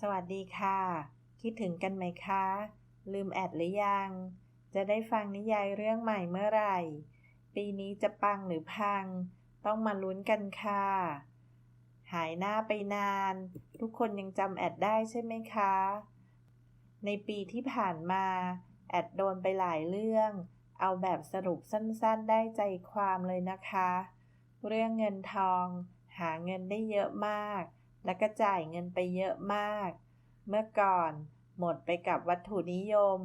สวัสดีค่ะ คิดถึงกันไหมคะ ลืมแอดหรือยัง จะได้ฟังนิยายเรื่องใหม่เมื่อไหร่ ปีนี้จะปังหรือพัง ต้องมาลุ้นกันค่ะ หายหน้าไปนาน ทุกคนยังจำแอดได้ใช่ไหมคะ ในปีที่ผ่านมา แอดโดนไปหลายเรื่อง เอาแบบสรุปสั้นๆได้ใจความเลยนะคะ เรื่องเงินทอง หาเงินได้เยอะมาก และก็จ่ายเงินไปเยอะมาก เมื่อก่อนหมดไปกับวัตถุนิยม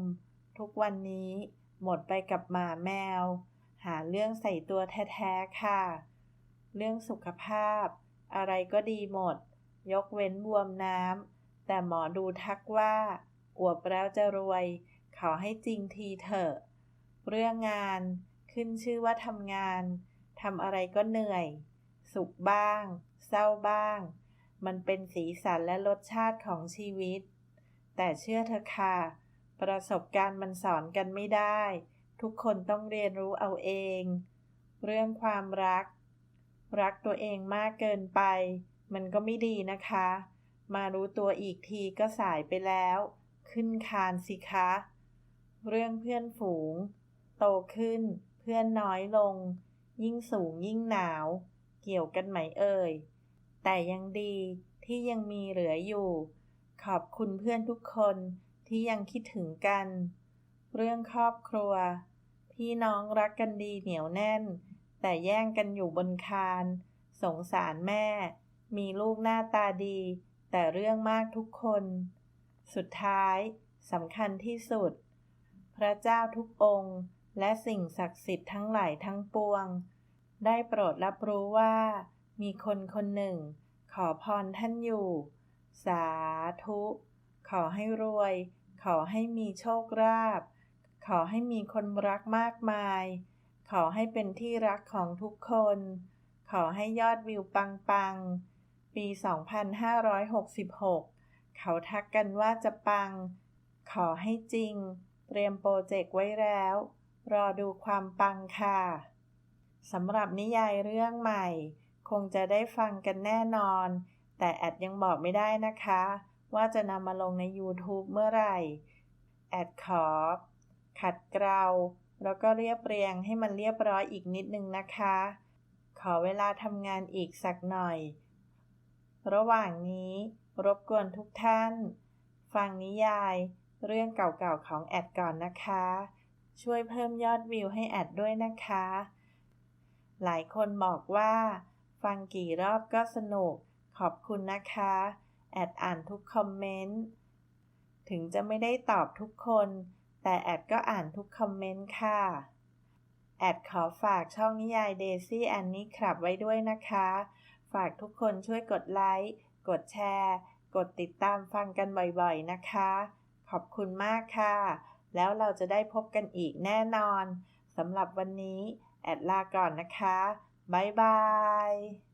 ทุกวันนี้หมดไปกับหมาแมว หาเรื่องใส่ตัวแท้ๆค่ะ เรื่องสุขภาพ อะไรก็ดีหมด ยกเว้นบวมน้ำ แต่หมอดูทักว่า อวบแล้วจะรวย ขอให้จริงทีเถอะ เรื่องงานขึ้นชื่อว่าทำงานทำอะไรก็เหนื่อย สุขบ้าง เศร้าบ้าง มันเป็นสีสันและรสชาติของชีวิต แต่เชื่อเถอค่ะ ประสบการณ์มันสอนกันไม่ได้ ทุกคนต้องเรียนรู้เอาเอง เรื่องความรัก รักตัวเองมากเกินไป มันก็ไม่ดีนะคะ มารู้ตัวอีกทีก็สายไปแล้ว ขึ้นคานสิคะ เรื่องเพื่อนฝูง โตขึ้น เพื่อนน้อยลง ยิ่งสูงยิ่งหนาว เกี่ยวกันไหมเอ่ย แต่ยังดีที่ยังมีเหลืออยู่ ขอบคุณเพื่อนทุกคนที่ยังคิดถึงกัน เรื่องครอบครัว พี่น้องรักกันดีเหนียวแน่น แต่แย่งกันอยู่บนคาน สงสารแม่ มีลูกหน้าตาดี แต่เรื่องมากทุกคน สุดท้ายสำคัญที่สุด พระเจ้าทุกองค์ และสิ่งศักดิ์สิทธิ์ทั้งหลายทั้งปวง ได้โปรดรับรู้ว่า มีคนคนหนึ่ง ขอพรท่านอยู่ สาธุ ขอให้รวย ขอให้มีโชคลาภขอให้มีคนรักมากมาย ขอให้เป็นที่รักของทุกคน ขอให้ยอดวิวปังๆ ปี 2566 เขาทักกันว่าจะปัง ขอให้จริง เตรียมโปรเจกต์ไว้แล้ว รอดูความปังค่ะ สำหรับนิยายเรื่องใหม่ คงจะได้ฟังกันแน่นอน แต่แอดยังบอกไม่ได้นะคะ ว่าจะนำมาลงใน YouTube เมื่อไหร่ แอดขอ ขัดเกลาแล้วก็เรียบเรียงให้มันเรียบร้อยอีกนิดนึงนะคะ ขอเวลาทำงานอีกสักหน่อย ระหว่างนี้รบกวนทุกท่าน ฟังนิยาย เรื่องเก่าๆของแอดก่อนนะคะ ช่วยเพิ่มยอดวิวให้แอดด้วยนะคะ หลายคนบอกว่า ฟังกี่รอบก็สนุก ขอบคุณนะคะ แอดอ่านทุกคอมเมนต์ ถึงจะไม่ได้ตอบทุกคน แต่แอดก็อ่านทุกคอมเมนต์ค่ะ แอดขอฝากช่องนิยายเดซี่แอนนี่ครับไว้ด้วยนะคะ ฝากทุกคนช่วยกดไลค์ กดแชร์ กดติดตามฟังกันบ่อยๆนะคะ ขอบคุณมากค่ะ แล้วเราจะได้พบกันอีกแน่นอนสำหรับวันนี้ แอดลาก่อนนะคะ บ๊ายบาย